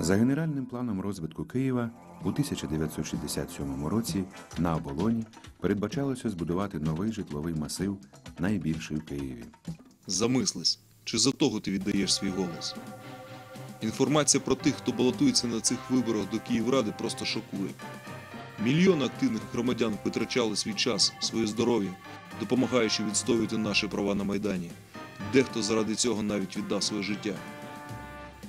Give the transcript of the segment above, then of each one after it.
За генеральним планом розвитку Києва у 1967 році на оболоні передбачалося збудувати новий житловий масив, найбільший в Києві. Замислись, чи за того ти віддаєш свій голос? Інформація про тих, хто балотується на цих виборах до Київради, просто шокує. Мільйони активних громадян витрачали свій час, своє здоров'я, допомагаючи відстоювати наші права на Майдані. Дехто заради цього навіть віддав своє життя.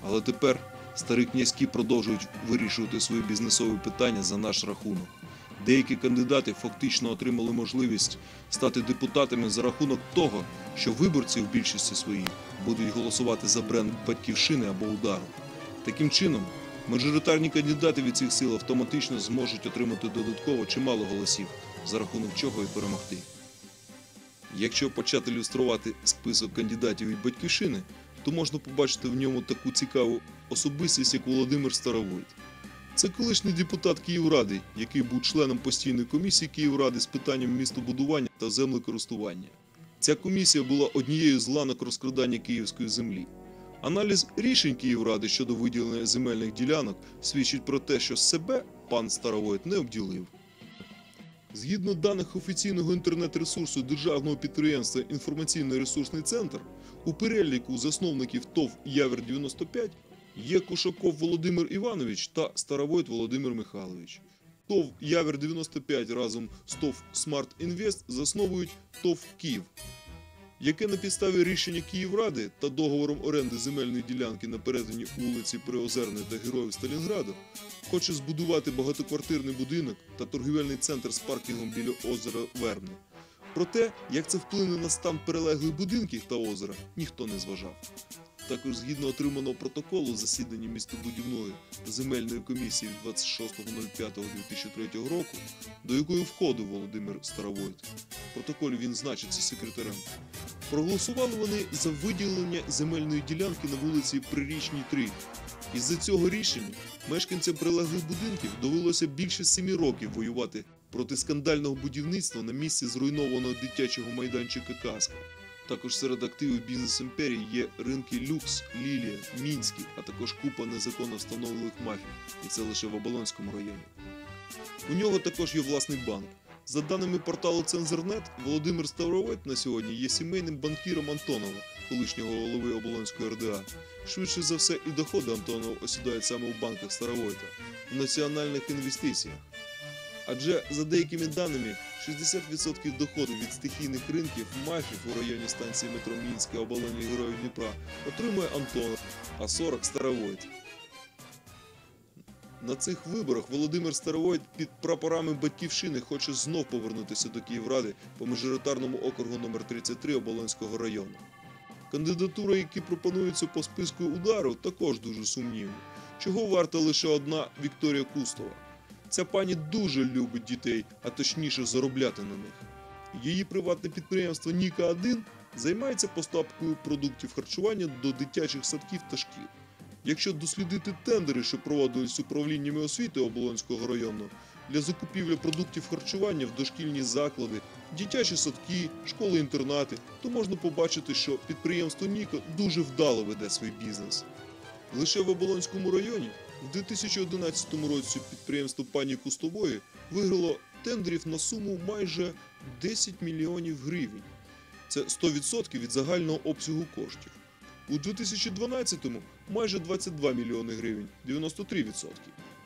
Але тепер старі князькі продовжують вирішувати свої бізнесові питання за наш рахунок. Деякі кандидати фактично отримали можливість стати депутатами за рахунок того, що виборці в більшості своїй будуть голосувати за бренд батьківщини або удару. Таким чином, мажоритарні кандидати від цих сил автоматично зможуть отримати додатково чимало голосів, за рахунок чого і перемогти. Якщо почати ілюструвати список кандидатів від батьківщини, то можна побачити в ньому таку цікаву особистість, як Володимир Старовойт. Це колишній депутат Київради, який був членом постійної комісії Київради з питанням містобудування та землекористування. Ця комісія була однією з ланок розкрадання київської землі. Аналіз рішень Київради щодо виділення земельних ділянок свідчить про те, що себе пан Старовойт не обділив. Згідно даних офіційного інтернет-ресурсу державного підприємства Інформаційний ресурсний центр, у переліку засновників ТОВ Явер 95 є Кушаков Володимир Іванович та Старовойт Володимир Михайлович. ТОВ Явер 95 разом з ТОВ Смарт Інвест засновують ТОВ Київ, яке на підставі рішення Київради та договором оренди земельної ділянки на перетині вулиці Приозерної та Героїв Сталінграду хоче збудувати багатоквартирний будинок та торгівельний центр з паркінгом біля озера Верни. Про те, як це вплине на стан перелеглих будинків та озера, ніхто не зважав. Також згідно отриманого протоколу засідання містобудівної земельної комісії від 26.05.2003 року, до якої входив Володимир Старовойт. В протоколі він значиться секретарем. Проголосували вони за виділення земельної ділянки на вулиці Прирічній 3. Із-за цього рішення мешканцям прилеглих будинків довелося більше семи років воювати проти скандального будівництва на місці зруйнованого дитячого майданчика Каска. Також серед активів бізнес-імперії є ринки Люкс, Лілія, Мінський, а також купа незаконно встановлених мафій, і це лише в Оболонському районі. У нього також є власний банк. За даними порталу Цензорнет, Володимир Ставровет на сьогодні є сімейним банкіром Антонова, колишнього голови Оболонської РДА. Швидше за все, і доходи Антонова осідають саме в банках Старовойта, в національних інвестиціях. Адже за деякими даними, 60% доходів від стихійних ринків мафів у районі станції метро Мінська оболоні Героїв Дніпра отримує Антонов, а 40 Старовойт. На цих виборах Володимир Старовойт під прапорами Батьківщини хоче знов повернутися до Київради по мажоритарному округу номер 33 Оболонського району. Кандидатури, які пропонуються по списку удару, також дуже сумнівні. Чого варта лише одна Вікторія Кустова. Ця пані дуже любить дітей, а точніше заробляти на них. Її приватне підприємство Ніка 1 займається поставкою продуктів харчування до дитячих садків та шкіл. Якщо дослідити тендери, що проводились управліннями освіти Оболонського району для закупівлі продуктів харчування в дошкільні заклади, дитячі садки, школи-інтернати, то можна побачити, що підприємство Ніка дуже вдало веде свій бізнес. Лише в Оболонському районі в 2011 році підприємство пані Кустової виграло тендерів на суму майже 10 мільйонів гривень. Це 100% від загального обсягу коштів. У 2012-му майже 22 мільйони гривень 93%.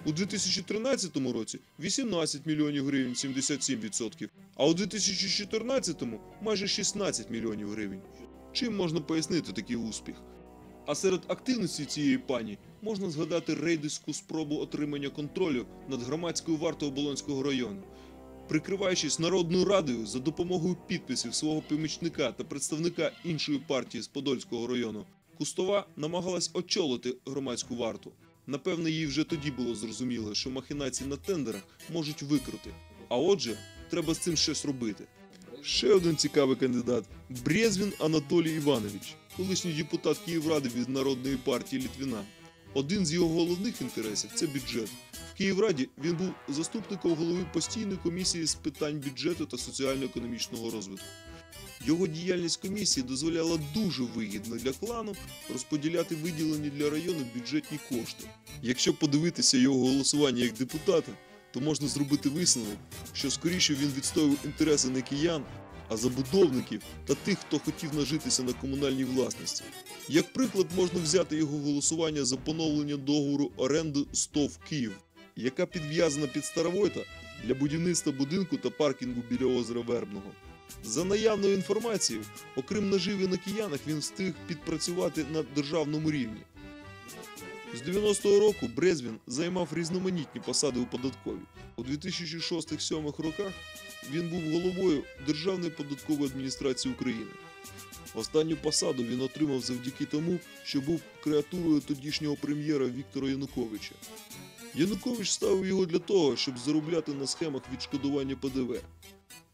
У 2013 році 18 мільйонів гривень 77%, а у 2014-му майже 16 мільйонів гривень. Чим можна пояснити такий успіх? А серед активності цієї пані можна згадати рейдерську спробу отримання контролю над громадською вартою Оболонського району. Прикриваючись Народною радою за допомогою підписів свого помічника та представника іншої партії з Подольського району, Кустова намагалась очолити громадську варту. Напевне, їй вже тоді було зрозуміло, що махінації на тендерах можуть викрути. А отже, треба з цим щось робити. Ще один цікавий кандидат Брезвін Анатолій Іванович, колишній депутат Київради від Народної партії Літвіна. Один з його головних інтересів це бюджет. В Київраді він був заступником голови постійної комісії з питань бюджету та соціально-економічного розвитку. Його діяльність комісії дозволяла дуже вигідно для клану розподіляти виділені для району бюджетні кошти. Якщо подивитися його голосування як депутата, то можна зробити висновок, що скоріше він відстоював інтереси не киян, а забудовників та тих, хто хотів нажитися на комунальній власності. Як приклад можна взяти його голосування за поновлення договору оренди СТОВ Київ, яка підв'язана під Старовойта для будівництва будинку та паркінгу біля озера Вербного. За наявною інформацією, окрім наживи на киянах, він встиг підпрацювати на державному рівні. З 90-го року Брезвін займав різноманітні посади у податковій. У 2006-2007 роках він був головою Державної податкової адміністрації України. Останню посаду він отримав завдяки тому, що був креатурою тодішнього прем'єра Віктора Януковича. Янукович ставив його для того, щоб заробляти на схемах відшкодування ПДВ.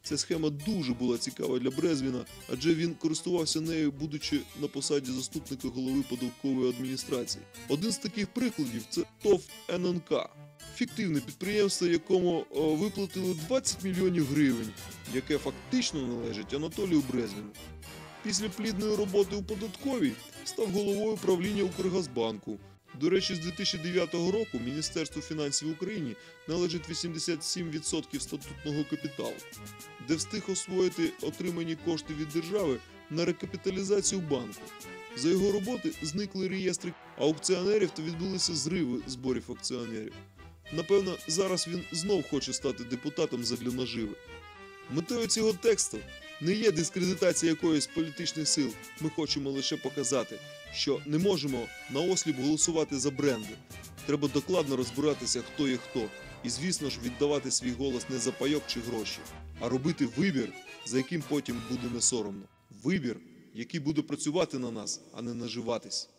Ця схема дуже була цікава для Брезвіна, адже він користувався нею, будучи на посаді заступника голови податкової адміністрації. Один з таких прикладів це ТОВ ННК, фіктивне підприємство, якому виплатили 20 мільйонів гривень, яке фактично належить Анатолію Брезвіну. Після плідної роботи у податковій став головою правління Укргазбанку. До речі, з 2009 року Міністерству фінансів України належить 87% статутного капіталу, де встиг освоїти отримані кошти від держави на рекапіталізацію банку. За його роботи зникли реєстри аукціонерів та відбулися зриви зборів акціонерів. Напевно, зараз він знов хоче стати депутатом задля наживи. Метою цього тексту не є дискредитація якоїсь політичних сил. Ми хочемо лише показати, що не можемо наосліп голосувати за бренди. Треба докладно розбиратися, хто є хто, і, звісно ж, віддавати свій голос не за пайок чи гроші, а робити вибір, за яким потім буде не соромно. Вибір, який буде працювати на нас, а не наживатись.